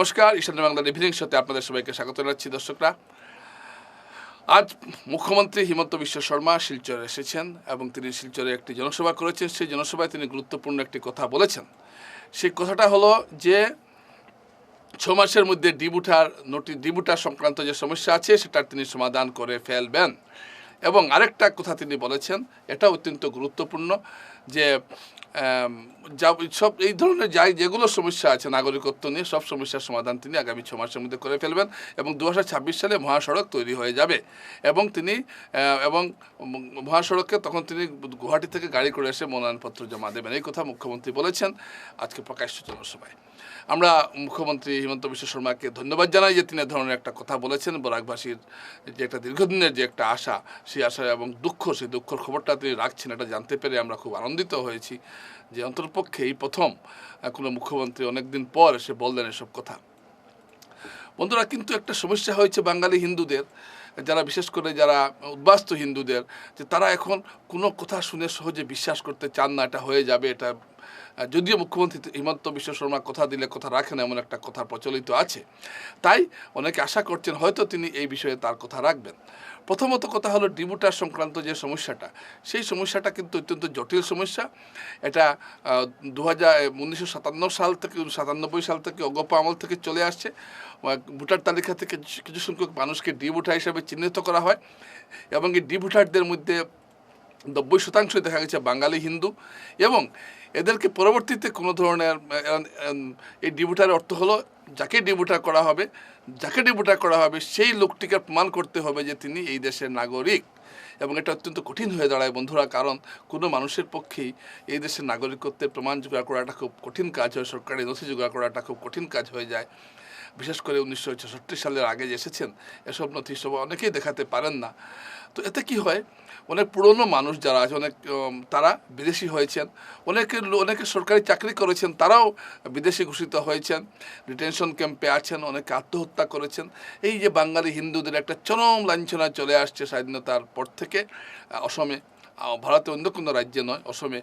নমস্কার ঈশান্য বাংলা ইভিনিং শোতে আপনাদের সবাইকে স্বাগত জানাচ্ছি দর্শকরা। আজ মুখ্যমন্ত্রী হিমন্ত বিশ্ব শর্মা শিলচরে এসেছেন এবং তিনি শিলচরে একটি জনসভা করেছেন। সেই জনসভায় তিনি গুরুত্বপূর্ণ একটি কথা বলেছেন। সেই কথাটা হলো যে, ছ মাসের মধ্যে ডিবুটার নোটি ডিবুটার সংক্রান্ত যে সমস্যা আছে, সেটার তিনি সমাধান করে ফেলবেন। এবং আরেকটা কথা তিনি বলেছেন এটা অত্যন্ত গুরুত্বপূর্ণ যে যা, সব এই ধরনের যাই যেগুলো সমস্যা আছে নাগরিকত্ব নিয়ে, সব সমস্যার সমাধান তিনি আগামী ছ মাসের মধ্যে করে ফেলবেন এবং দু হাজার ছাব্বিশ সালে মহাসড়ক তৈরি হয়ে যাবে। এবং তিনি এবং মহাসড়কে তখন তিনি গুয়াহাটি থেকে গাড়ি করে এসে মনোনয়নপত্র জমা দেবেন। এই কথা মুখ্যমন্ত্রী বলেছেন। আজকে প্রকাশ্য জনসভায়। আমরা মুখ্যমন্ত্রী হিমন্ত বিশ্ব শর্মাকে ধন্যবাদ জানাই যে তিনি ধরনের একটা কথা বলেছেন। বরাকবাসীর যে একটা দীর্ঘদিনের যে একটা আশা, সেই আশা এবং দুঃখ, সেই দুঃখর খবরটা তিনি রাখছেন, এটা জানতে পেরে আমরা খুব আনন্দিত হয়েছি। যে অন্তরপক্ষে এই প্রথম কোনো মুখ্যমন্ত্রী অনেকদিন পর এসে বললেন এসব কথা। বন্ধুরা, কিন্তু একটা সমস্যা হয়েছে বাঙালি হিন্দুদের, যারা বিশেষ করে যারা উদ্বাস্ত হিন্দুদের, যে তারা এখন কোনো কথা শুনে সহজে বিশ্বাস করতে চান না, এটা হয়ে যাবে, এটা, যদিও মুখ্যমন্ত্রী হিমন্ত বিশ্ব শর্মা কথা দিলে কথা রাখেন এমন একটা কথা প্রচলিত আছে। তাই অনেকে আশা করছেন হয়তো তিনি এই বিষয়ে তার কথা রাখবেন। প্রথমত কথা হলো ডিবুটার সংক্রান্ত যে সমস্যাটা, সেই সমস্যাটা কিন্তু অত্যন্ত জটিল সমস্যা। এটা দু হাজার উনিশশো সাতান্ন সাল থেকে সাতানব্বই সাল থেকে অগপ আমল থেকে চলে আসছে। ভোটার তালিকা থেকে কিছু- সংখ্যক মানুষকে ডি হিসাবে চিহ্নিত করা হয় এবং এই ডি ভোটারদের মধ্যে নব্বই শতাংশই দেখা গেছে বাঙালি, হিন্দু এবং এদেরকে পরবর্তীতে কোনো ধরনের এই ডিবুটার অর্থ হলো যাকে ডিবুটা করা হবে, যাকে ডিবুটা করা হবে সেই লোকটিকে প্রমাণ করতে হবে যে তিনি এই দেশের নাগরিক এবং এটা অত্যন্ত কঠিন হয়ে দাঁড়ায় বন্ধুরা, কারণ কোনো মানুষের পক্ষেই এই দেশের নাগরিকত্বের প্রমাণ জোগাড় করাটা খুব কঠিন কাজ হয় সরকারি নথি জোগাড় করাটা খুব কঠিন কাজ হয়ে যায়। বিশেষ করে উনিশশো ছেষট্টি সালের আগে যে এসেছেন, এসব নথি সব অনেকেই দেখাতে পারেন না। তো এতে কি হয়? অনেক পুরনো মানুষ যারা আছে, অনেক তারা বিদেশি হয়েছেন। অনেকে অনেকে সরকারি চাকরি করেছেন, তারাও বিদেশি ঘোষিত হয়েছেন। ডিটেনশন ক্যাম্পে আছেন, অনেকে আত্মহত্যা করেছেন। এই যে বাঙালি হিন্দুদের একটা চরম লাঞ্ছনা চলে আসছে স্বাধীনতার পর থেকে অসমে। ভারতের ভারতে অন্য কোনো রাজ্যে নয়, অসমে।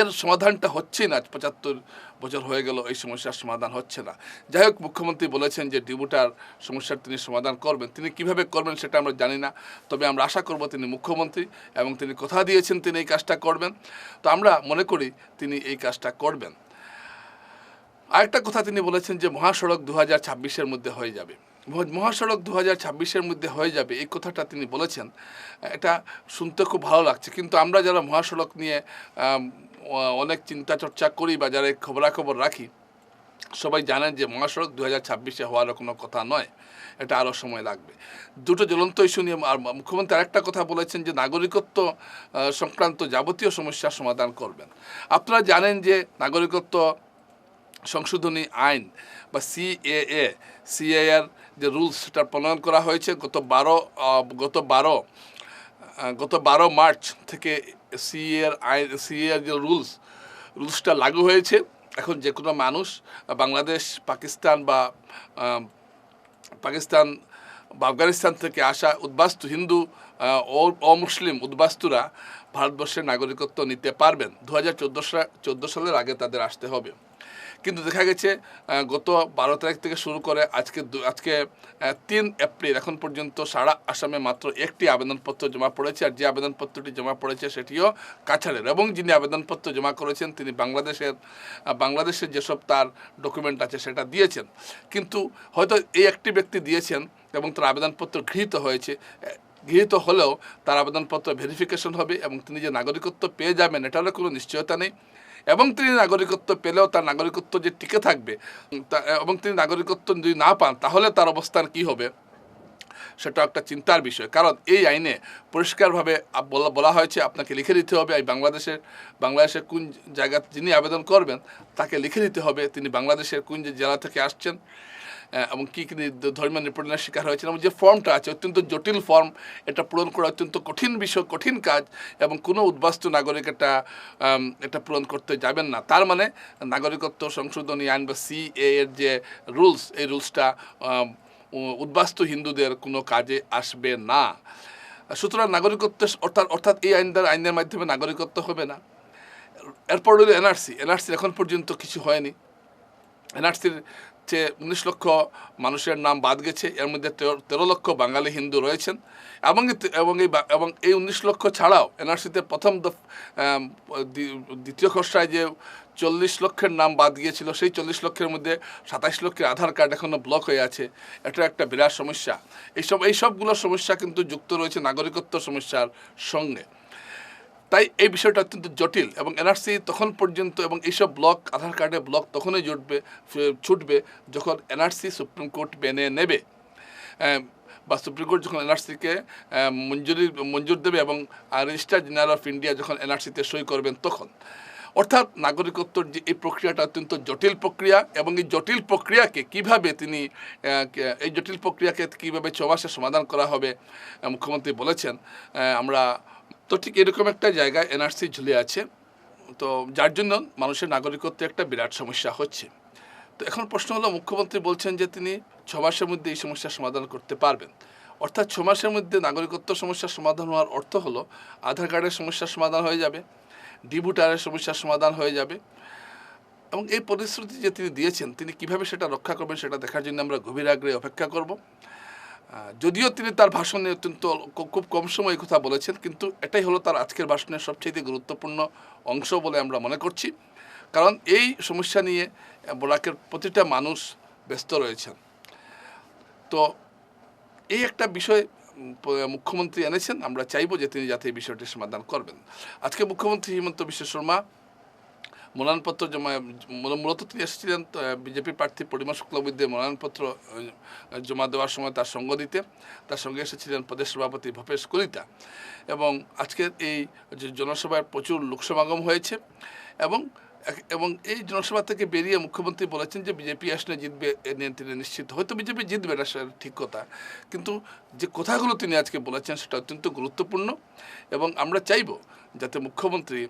এর সমাধানটা হচ্ছে না, পঁচাত্তর বছর হয়ে গেল, এই সমস্যার সমাধান হচ্ছে না। যাই হোক, মুখ্যমন্ত্রী বলেছেন যে ডিবুটার সমস্যার তিনি সমাধান করবেন। তিনি কীভাবে করবেন সেটা আমরা জানি না, তবে আমরা আশা করব তিনি মুখ্যমন্ত্রী এবং তিনি কথা দিয়েছেন তিনি এই কাজটা করবেন। তো আমরা মনে করি তিনি এই কাজটা করবেন। আরেকটা কথা তিনি বলেছেন যে মহাসড়ক দু হাজার ছাব্বিশের মধ্যে হয়ে যাবে। মহাসড়ক দু হাজার ছাব্বিশের মধ্যে হয়ে যাবে, এই কথাটা তিনি বলেছেন। এটা শুনতে খুব ভালো লাগছে। কিন্তু আমরা যারা মহাসড়ক নিয়ে অনেক চিন্তা চর্চা করি বা যারা খবরাখবর রাখি। সবাই জানেন যে মহাসড়ক দু হাজার ছাব্বিশে হওয়ার কোনো কথা নয়, এটা আরও সময় লাগবে। দুটো জ্বলন্ত ইস্যু নিয়ে আর মুখ্যমন্ত্রী আরেকটা কথা বলেছেন যে নাগরিকত্ব সংক্রান্ত যাবতীয় সমস্যার সমাধান করবেন। আপনারা জানেন যে নাগরিকত্ব সংশোধনী আইন বা সিএএ সিএএর যে রুলস, সেটা প্রণয়ন করা হয়েছে গত বারো গত বারো গত বারো মার্চ থেকে সিএর আইন সিএর যে রুলস, রুলসটা লাগু হয়েছে। এখন যে কোনো মানুষ, বাংলাদেশ, পাকিস্তান বা পাকিস্তান বা আফগানিস্তান থেকে আসা উদ্বাস্তু হিন্দু অমুসলিম উদ্বাস্তুরা ভারতবর্ষের নাগরিকত্ব নিতে পারবেন। দু হাজার চোদ্দ সালের আগে তাদের আসতে হবে। কিন্তু দেখা গেছে গত বারো তারিখ থেকে শুরু করে আজকে আজকে তিন এপ্রিল এখন পর্যন্ত সারা আসামে মাত্র একটি আবেদনপত্র জমা পড়েছে আর যে আবেদনপত্রটি জমা পড়েছে সেটিও কাছাড়ের এবং যিনি আবেদনপত্র জমা করেছেন তিনি বাংলাদেশের বাংলাদেশের যেসব তার ডকুমেন্ট আছে সেটা দিয়েছেন। কিন্তু হয়তো এই একটি ব্যক্তি দিয়েছেন এবং তার আবেদনপত্র গৃহীত হয়েছে গৃহীত হলেও তার আবেদনপত্র ভেরিফিকেশন হবে এবং তিনি যে নাগরিকত্ব পেয়ে যাবেন এটারও কোনো নিশ্চয়তা নেই। এবং তিনি নাগরিকত্ব পেলেও তার নাগরিকত্ব যে টিকে থাকবে এবং তিনি নাগরিকত্ব যদি না পান, তাহলে তার অবস্থান কি হবে? সেটা একটা চিন্তার বিষয়। কারণ এই আইনে পরিষ্কারভাবে বলা বলা হয়েছে, আপনাকে লিখে দিতে হবে, এই বাংলাদেশের বাংলাদেশের কোন জায়গা যিনি আবেদন করবেন, তাকে লিখে দিতে হবে। তিনি বাংলাদেশের কোন জেলা থেকে আসছেন এবং কী কী ধর্মীয় নিপীড়নের শিকার হয়েছেন এবং যে ফর্মটা আছে, অত্যন্ত জটিল ফর্ম, এটা পূরণ করা অত্যন্ত কঠিন বিষয়, কঠিন কাজ এবং কোনো উদ্বাস্তু নাগরিক এটা এটা পূরণ করতে যাবেন না। তার মানে নাগরিকত্ব সংশোধনী আইন বা সি এর যে রুলস, এই রুলসটা উদ্বাস্তু হিন্দুদের কোনো কাজে আসবে না। সুতরাং নাগরিকত্ব অর্থাৎ অর্থাৎ এই আইন দ্বারা, আইনের মাধ্যমে নাগরিকত্ব হবে না। এরপর রইল এনআরসি এনআরসি এখন পর্যন্ত কিছু হয়নি। এনআরসির যে উনিশ লক্ষ মানুষের নাম বাদ গেছে। এর মধ্যে তেরো- লক্ষ বাঙালি হিন্দু রয়েছেন। এবং এবং এই এবং এই উনিশ লক্ষ ছাড়াও এনআরসিতে প্রথম দ্বিতীয় খসড়ায় যে চল্লিশ লক্ষের নাম বাদ গিয়েছিল, সেই চল্লিশ লক্ষের মধ্যে সাতাইশ লক্ষের আধার কার্ড এখনও ব্লক হয়ে আছে। এটা একটা বিরাট সমস্যা। এইসব এই সবগুলো সমস্যা কিন্তু যুক্ত রয়েছে নাগরিকত্ব সমস্যার সঙ্গে। তাই এই বিষয়টা অত্যন্ত জটিল এবং এনআরসি তখন পর্যন্ত এবং এইসব ব্লক, আধার কার্ডে ব্লক তখনই জুটবে ছুটবে যখন এনআরসি সুপ্রিম কোর্ট মেনে নেবে। বা সুপ্রিম কোর্ট যখন এনআরসিকে মঞ্জুরি, মঞ্জুর দেবে এবং রেজিস্ট্রার জেনারেল অফ ইন্ডিয়া যখন এনআরসিতে সই করবেন তখন। অর্থাৎ নাগরিকত্বর যে এই প্রক্রিয়াটা অত্যন্ত জটিল প্রক্রিয়া এবং এই জটিল প্রক্রিয়াকে কীভাবে তিনি এই জটিল প্রক্রিয়াকে কীভাবে ছ মাসে সমাধান করা হবে মুখ্যমন্ত্রী বলেছেন। আমরা তো ঠিক এরকম একটা জায়গায় এনআরসি ঝুলে আছে। তো যার জন্য মানুষের নাগরিকত্বে একটা বিরাট সমস্যা হচ্ছে। তো এখন প্রশ্ন হলো, মুখ্যমন্ত্রী বলছেন যে তিনি ছ মাসের মধ্যে এই সমস্যার সমাধান করতে পারবেন। অর্থাৎ ছ মাসের মধ্যে নাগরিকত্ব সমস্যার সমাধান হওয়ার অর্থ হলো, আধার কার্ডের সমস্যার সমাধান হয়ে যাবে, ডিবুটারের সমস্যার সমাধান হয়ে যাবে। এবং এই প্রতিশ্রুতি যে তিনি দিয়েছেন, তিনি কীভাবে সেটা রক্ষা করবেন সেটা দেখার জন্য আমরা গভীর আগ্রহে অপেক্ষা করব। যদিও তিনি তার ভাষণে অত্যন্ত খুব কম সময় কথা বলেছেন, কিন্তু এটাই হলো তার আজকের ভাষণের সবচেয়ে গুরুত্বপূর্ণ অংশ বলে আমরা মনে করছি। কারণ এই সমস্যা নিয়ে বরাকের প্রতিটা মানুষ ব্যস্ত রয়েছেন। তো এই একটা বিষয় মুখ্যমন্ত্রী এনেছেন, আমরা চাইব যে তিনি যাতে এই বিষয়টি সমাধান করবেন। আজকে মুখ্যমন্ত্রী হিমন্ত বিশ্ব শর্মা মনোনয়নপত্র জমা, মূল- মূলত তিনি এসেছিলেন বিজেপি প্রার্থী পরিমা শুক্লবৈদ্যে মনোনয়নপত্র জমা দেওয়ার সময় তার সঙ্গ দিতে। তার সঙ্গে এসেছিলেন প্রদেশ সভাপতি ভূপেশ কলিতা। এবং আজকের এই জনসভায় প্রচুর লোকসমাগম হয়েছে এবং এবং এই জনসভা থেকে বেরিয়ে মুখ্যমন্ত্রী বলেছেন যে বিজেপি আসলে জিতবে, এ নিয়ে তিনি নিশ্চিত। হয়তো বিজেপি জিতবে, এটা সে ঠিক কথা। কিন্তু যে কথাগুলো তিনি আজকে বলেছেন সেটা অত্যন্ত গুরুত্বপূর্ণ। এবং আমরা চাইব যাতে মুখ্যমন্ত্রী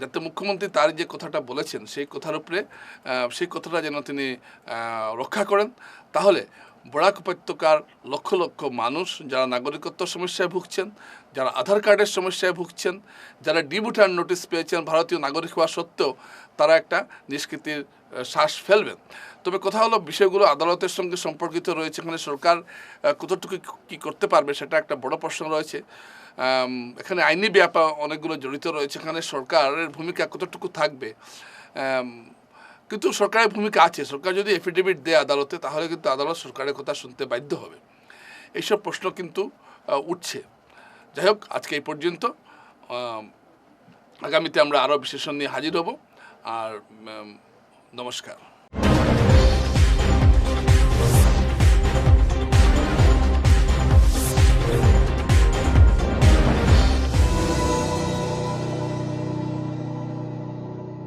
যাতে মুখ্যমন্ত্রী তার যে কথাটা বলেছেন, সেই কথার উপরে সেই কথাটা যেন তিনি রক্ষা করেন। তাহলে বরাক উপত্যকার লক্ষ লক্ষ মানুষ যারা নাগরিকত্ব সমস্যায় ভুগছেন, যারা আধার কার্ডের সমস্যায় ভুগছেন, যারা ডিবুটার নোটিশ পেয়েছেন ভারতীয় নাগরিক হওয়া সত্ত্বেও, তারা একটা নিষ্কৃতির শ্বাস ফেলবেন। তবে কথা হলো, বিষয়গুলো আদালতের সঙ্গে সম্পর্কিত রয়েছে। এখানে সরকার কতটুকু কি করতে পারবে, সেটা একটা বড় প্রশ্ন রয়েছে। এখানে আইনি ব্যাপার অনেকগুলো জড়িত রয়েছে। এখানে সরকারের ভূমিকা কতটুকু থাকবে? কিন্তু সরকারের ভূমিকা আছে। সরকার যদি এফিডেভিট দেয় আদালতে, তাহলে কিন্তু আদালত সরকারের কথা শুনতে বাধ্য হবে। এইসব প্রশ্ন কিন্তু উঠছে। যাই হোক, আজকে এই পর্যন্ত। আগামীতে আমরা আরও বিশেষণ নিয়ে হাজির হব। আর নমস্কার।